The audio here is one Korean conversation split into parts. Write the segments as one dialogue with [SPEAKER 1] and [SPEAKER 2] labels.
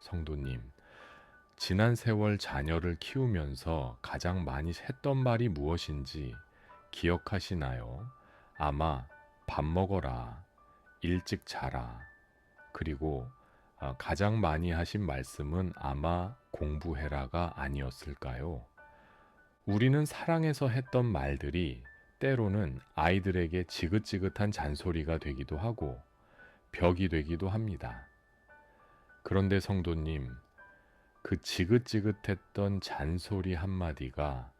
[SPEAKER 1] 성도님, 지난 세월 자녀를 키우면서 가장 많이 했던 말이 무엇인지 기억하시나요? 아마 밥 먹어라, 일찍 자라, 그리고 아, 가장 많이 하신 말씀은 아마 공부해라가 아니었을까요? 우리는 사랑해서 했던 말들이 때로는 아이들에게 지긋지긋한 잔소리가 되기도 하고 벽이 되기도 합니다. 그런데 성도님, 그 지긋지긋했던 잔소리 한마디가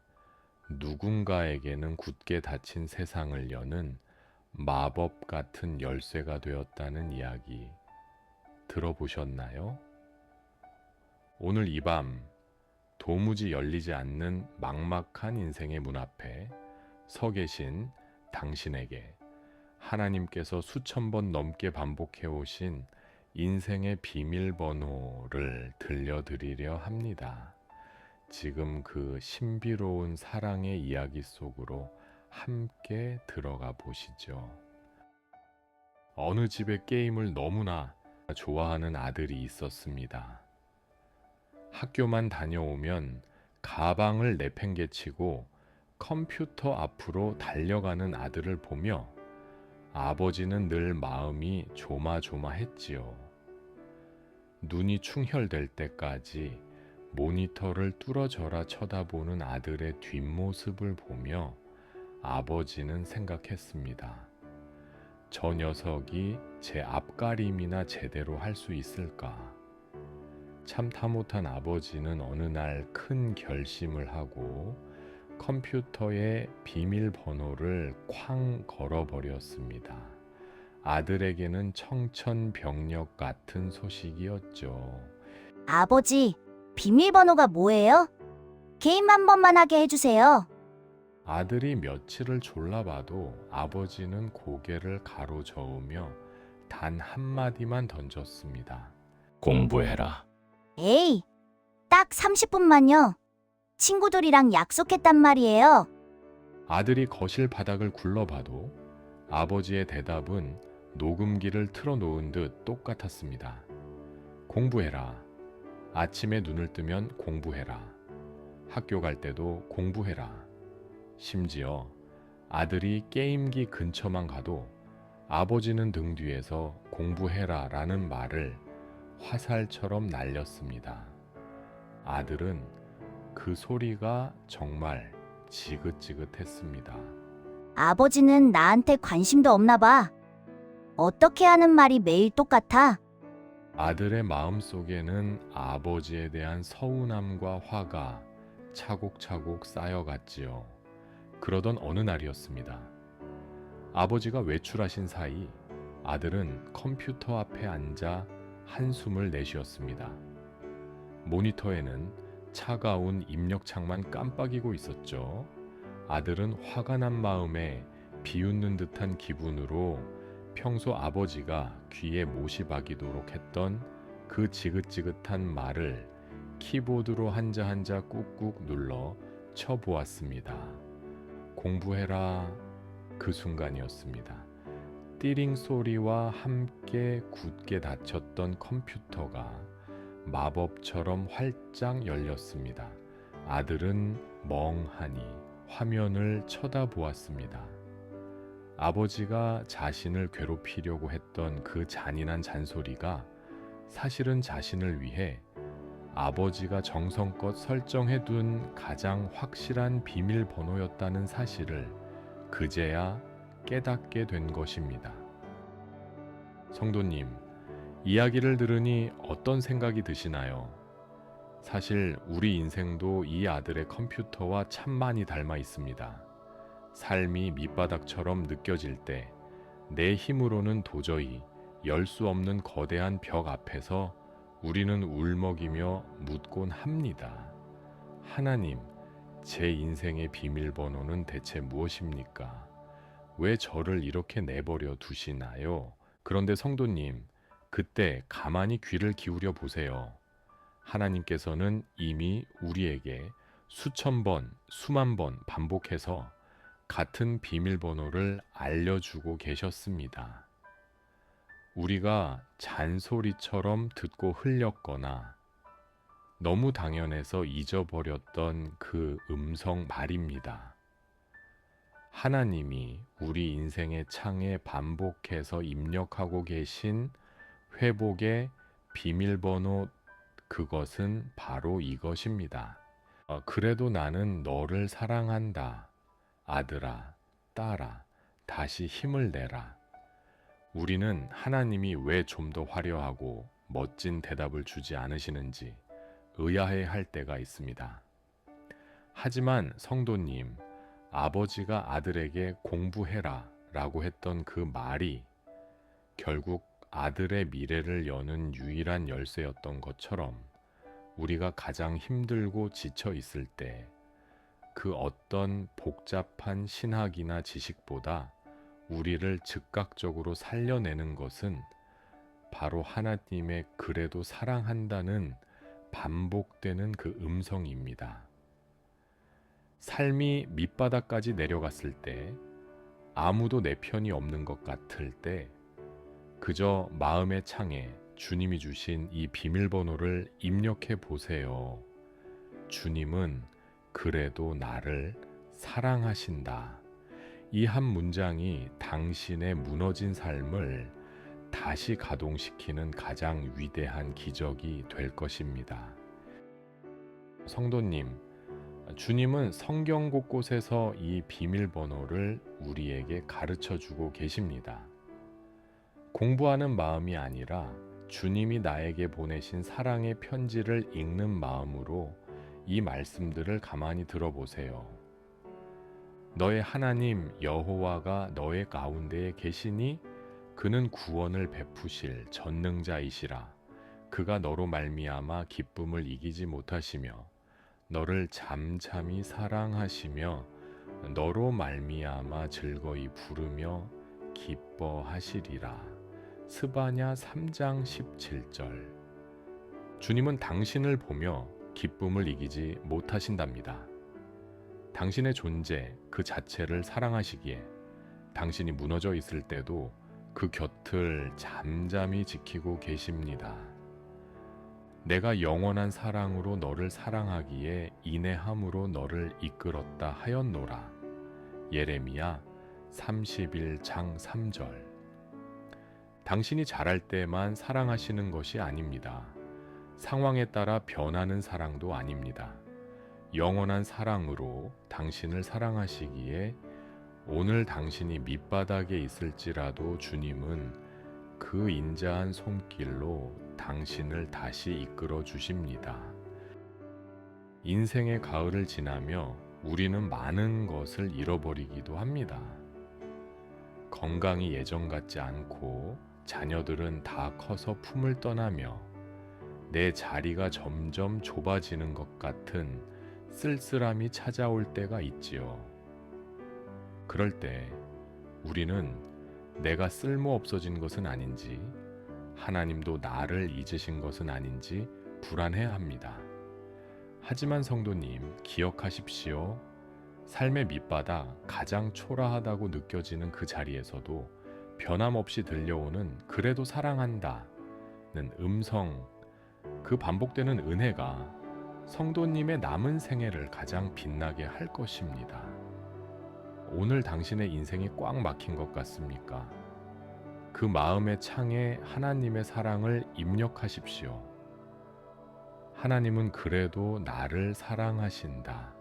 [SPEAKER 1] 누군가에게는 굳게 닫힌 세상을 여는 마법 같은 열쇠가 되었다는 이야기 들어보셨나요? 오늘 이 밤 도무지 열리지 않는 막막한 인생의 문 앞에 서 계신 당신에게 하나님께서 수천 번 넘게 반복해 오신 인생의 비밀번호를 들려드리려 합니다. 지금 그 신비로운 사랑의 이야기 속으로 함께 들어가 보시죠. 어느 집에 게임을 너무나 좋아하는 아들이 있었습니다. 학교만 다녀오면 가방을 내팽개치고 컴퓨터 앞으로 달려가는 아들을 보며 아버지는 늘 마음이 조마조마했지요. 눈이 충혈될 때까지 모니터를 뚫어져라 쳐다보는 아들의 뒷모습을 보며 아버지는 생각했습니다. 저 녀석이 제 앞가림이나 제대로 할 수 있을까? 참다 못한 아버지는 어느 날 큰 결심을 하고 컴퓨터에 비밀번호를 쾅 걸어버렸습니다. 아들에게는 청천벽력 같은 소식이었죠.
[SPEAKER 2] 아버지, 비밀번호가 뭐예요? 게임 한 번만 하게 해주세요.
[SPEAKER 1] 아들이 며칠을 졸라봐도 아버지는 고개를 가로저으며 단 한마디만 던졌습니다.
[SPEAKER 3] 공부해라.
[SPEAKER 2] 에이, 딱 30분만요. 친구들이랑 약속했단 말이에요.
[SPEAKER 1] 아들이 거실 바닥을 굴러봐도 아버지의 대답은 녹음기를 틀어놓은 듯 똑같았습니다. 공부해라. 아침에 눈을 뜨면 공부해라. 학교 갈 때도 공부해라. 심지어 아들이 게임기 근처만 가도 아버지는 등 뒤에서 공부해라 라는 말을 화살처럼 날렸습니다. 아들은 그 소리가 정말 지긋지긋했습니다.
[SPEAKER 2] 아버지는 나한테 관심도 없나 봐. 어떻게 하는 말이 매일 똑같아?
[SPEAKER 1] 아들의 마음 속에는 아버지에 대한 서운함과 화가 차곡차곡 쌓여갔지요. 그러던 어느 날이었습니다. 아버지가 외출하신 사이 아들은 컴퓨터 앞에 앉아 한숨을 내쉬었습니다. 모니터에는 차가운 입력창만 깜빡이고 있었죠. 아들은 화가 난 마음에 비웃는 듯한 기분으로 평소 아버지가 귀에 못이 박이도록 했던 그 지긋지긋한 말을 키보드로 한자 한자 꾹꾹 눌러 쳐보았습니다. 공부해라 그 순간이었습니다. 띠링 소리와 함께 굳게 닫혔던 컴퓨터가 마법처럼 활짝 열렸습니다. 아들은 멍하니 화면을 쳐다보았습니다. 아버지가 자신을 괴롭히려고 했던 그 잔인한 잔소리가 사실은 자신을 위해 아버지가 정성껏 설정해 둔 가장 확실한 비밀번호였다는 사실을 그제야 깨닫게 된 것입니다. 성도님, 이야기를 들으니 어떤 생각이 드시나요? 사실 우리 인생도 이 아들의 컴퓨터와 참 많이 닮아 있습니다. 삶이 밑바닥처럼 느껴질 때 내 힘으로는 도저히 열 수 없는 거대한 벽 앞에서 우리는 울먹이며 묻곤 합니다. 하나님, 제 인생의 비밀번호는 대체 무엇입니까? 왜 저를 이렇게 내버려 두시나요? 그런데 성도님, 그때 가만히 귀를 기울여 보세요. 하나님께서는 이미 우리에게 수천 번, 수만 번 반복해서 같은 비밀번호를 알려주고 계셨습니다. 우리가 잔소리처럼 듣고 흘렸거나 너무 당연해서 잊어버렸던 그 음성 말입니다. 하나님이 우리 인생의 창에 반복해서 입력하고 계신 회복의 비밀번호 그것은 바로 이것입니다. 어, 그래도 나는 너를 사랑한다. 아들아, 딸아, 다시 힘을 내라. 우리는 하나님이 왜 좀 더 화려하고 멋진 대답을 주지 않으시는지 의아해 할 때가 있습니다. 하지만 성도님, 아버지가 아들에게 공부해라 라고 했던 그 말이 결국 아들의 미래를 여는 유일한 열쇠였던 것처럼 우리가 가장 힘들고 지쳐 있을 때 그 어떤 복잡한 신학이나 지식보다 우리를 즉각적으로 살려내는 것은 바로 하나님의 그래도 사랑한다는 반복되는 그 음성입니다. 삶이 밑바닥까지 내려갔을 때 아무도 내 편이 없는 것 같을 때 그저 마음의 창에 주님이 주신 이 비밀번호를 입력해 보세요. 주님은 그래도 나를 사랑하신다. 이 한 문장이 당신의 무너진 삶을 다시 가동시키는 가장 위대한 기적이 될 것입니다. 성도님, 주님은 성경 곳곳에서 이 비밀번호를 우리에게 가르쳐 주고 계십니다. 공부하는 마음이 아니라 주님이 나에게 보내신 사랑의 편지를 읽는 마음으로 이 말씀들을 가만히 들어보세요. 너의 하나님 여호와가 너의 가운데에 계시니 그는 구원을 베푸실 전능자이시라. 그가 너로 말미암아 기쁨을 이기지 못하시며 너를 잠잠히 사랑하시며 너로 말미암아 즐거이 부르며 기뻐하시리라. 스바냐 3장 17절. 주님은 당신을 보며 기쁨을 이기지 못하신답니다. 당신의 존재 그 자체를 사랑하시기에 당신이 무너져 있을 때도 그 곁을 잠잠히 지키고 계십니다. 내가 영원한 사랑으로 너를 사랑하기에 인내함으로 너를 이끌었다 하였노라. 예레미야 31장 3절. 당신이 잘할 때만 사랑하시는 것이 아닙니다. 상황에 따라 변하는 사랑도 아닙니다. 영원한 사랑으로 당신을 사랑하시기에 오늘 당신이 밑바닥에 있을지라도 주님은 그 인자한 손길로 당신을 다시 이끌어 주십니다. 인생의 가을을 지나며 우리는 많은 것을 잃어버리기도 합니다. 건강이 예전 같지 않고 자녀들은 다 커서 품을 떠나며 내 자리가 점점 좁아지는 것 같은 쓸쓸함이 찾아올 때가 있지요. 그럴 때 우리는 내가 쓸모 없어진 것은 아닌지 하나님도 나를 잊으신 것은 아닌지 불안해 합니다. 하지만 성도님 기억하십시오. 삶의 밑바닥 가장 초라하다고 느껴지는 그 자리에서도 변함없이 들려오는 그래도 사랑한다는 음성 그 반복되는 은혜가 성도님의 남은 생애를 가장 빛나게 할 것입니다. 오늘 당신의 인생이 꽉 막힌 것 같습니까? 그 마음의 창에 하나님의 사랑을 입력하십시오. 하나님은 그래도 나를 사랑하신다.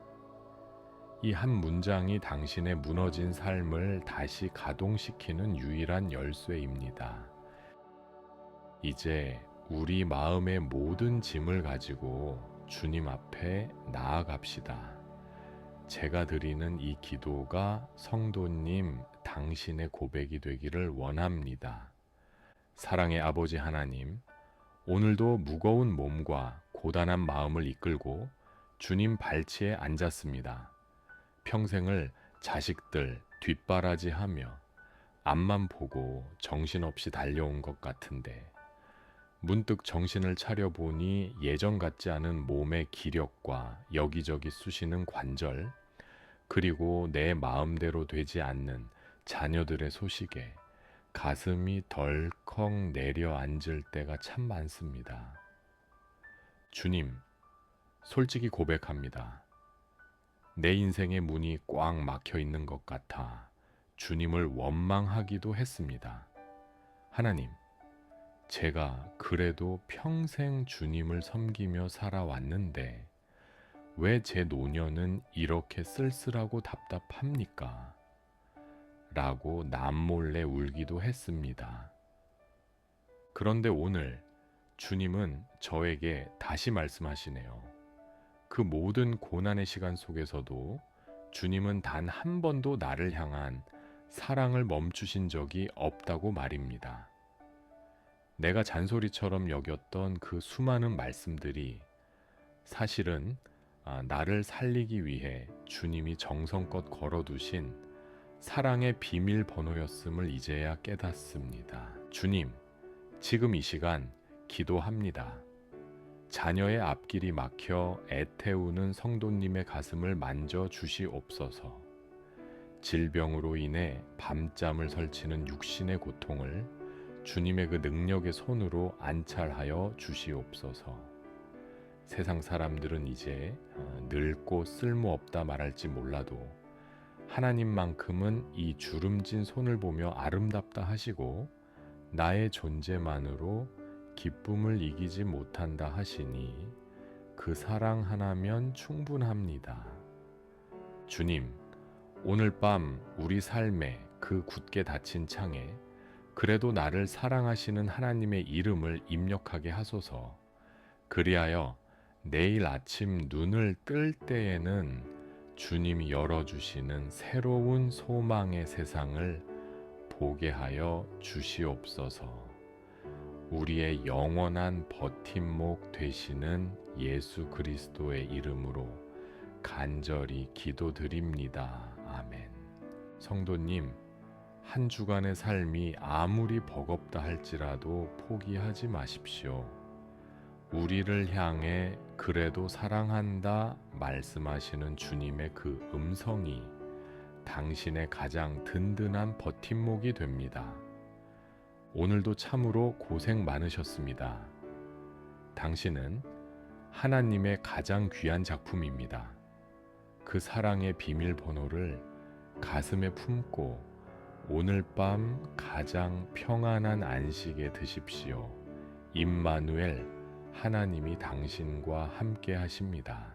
[SPEAKER 1] 이 한 문장이 당신의 무너진 삶을 다시 가동시키는 유일한 열쇠입니다. 이제 우리 마음의 모든 짐을 가지고 주님 앞에 나아갑시다. 제가 드리는 이 기도가 성도님 당신의 고백이 되기를 원합니다. 사랑의 아버지 하나님, 오늘도 무거운 몸과 고단한 마음을 이끌고 주님 발치에 앉았습니다. 평생을 자식들 뒷바라지하며 앞만 보고 정신없이 달려온 것 같은데 문득 정신을 차려보니 예전 같지 않은 몸의 기력과 여기저기 쑤시는 관절, 그리고 내 마음대로 되지 않는 자녀들의 소식에 가슴이 덜컥 내려앉을 때가 참 많습니다. 주님, 솔직히 고백합니다. 내 인생의 문이 꽉 막혀 있는 것 같아 주님을 원망하기도 했습니다. 하나님, 제가 그래도 평생 주님을 섬기며 살아왔는데 왜 제 노년은 이렇게 쓸쓸하고 답답합니까? 라고 남몰래 울기도 했습니다. 그런데 오늘 주님은 저에게 다시 말씀하시네요. 그 모든 고난의 시간 속에서도 주님은 단 한 번도 나를 향한 사랑을 멈추신 적이 없다고 말입니다. 내가 잔소리처럼 여겼던 그 수많은 말씀들이 사실은 아, 나를 살리기 위해 주님이 정성껏 걸어두신 사랑의 비밀번호였음을 이제야 깨닫습니다. 주님, 지금 이 시간 기도합니다. 자녀의 앞길이 막혀 애태우는 성도님의 가슴을 만져 주시옵소서. 질병으로 인해 밤잠을 설치는 육신의 고통을 주님의 그 능력의 손으로 안찰하여 주시옵소서. 세상 사람들은 이제 어, 늙고 쓸모없다 말할지 몰라도 하나님만큼은 이 주름진 손을 보며 아름답다 하시고 나의 존재만으로 기쁨을 이기지 못한다 하시니 그 사랑 하나면 충분합니다. 주님, 오늘 밤 우리 삶의 그 굳게 닫힌 창에 그래도 나를 사랑하시는 하나님의 이름을 입력하게 하소서. 그리하여 내일 아침 눈을 뜰 때에는 주님이 열어주시는 새로운 소망의 세상을 보게 하여 주시옵소서. 우리의 영원한 버팀목 되시는 예수 그리스도의 이름으로 간절히 기도드립니다. 아멘. 성도님, 한 주간의 삶이 아무리 버겁다 할지라도 포기하지 마십시오. 우리를 향해 그래도 사랑한다 말씀하시는 주님의 그 음성이 당신의 가장 든든한 버팀목이 됩니다. 오늘도 참으로 고생 많으셨습니다. 당신은 하나님의 가장 귀한 작품입니다. 그 사랑의 비밀번호를 가슴에 품고 오늘 밤 가장 평안한 안식에 드십시오. 임마누엘 하나님이 당신과 함께 하십니다.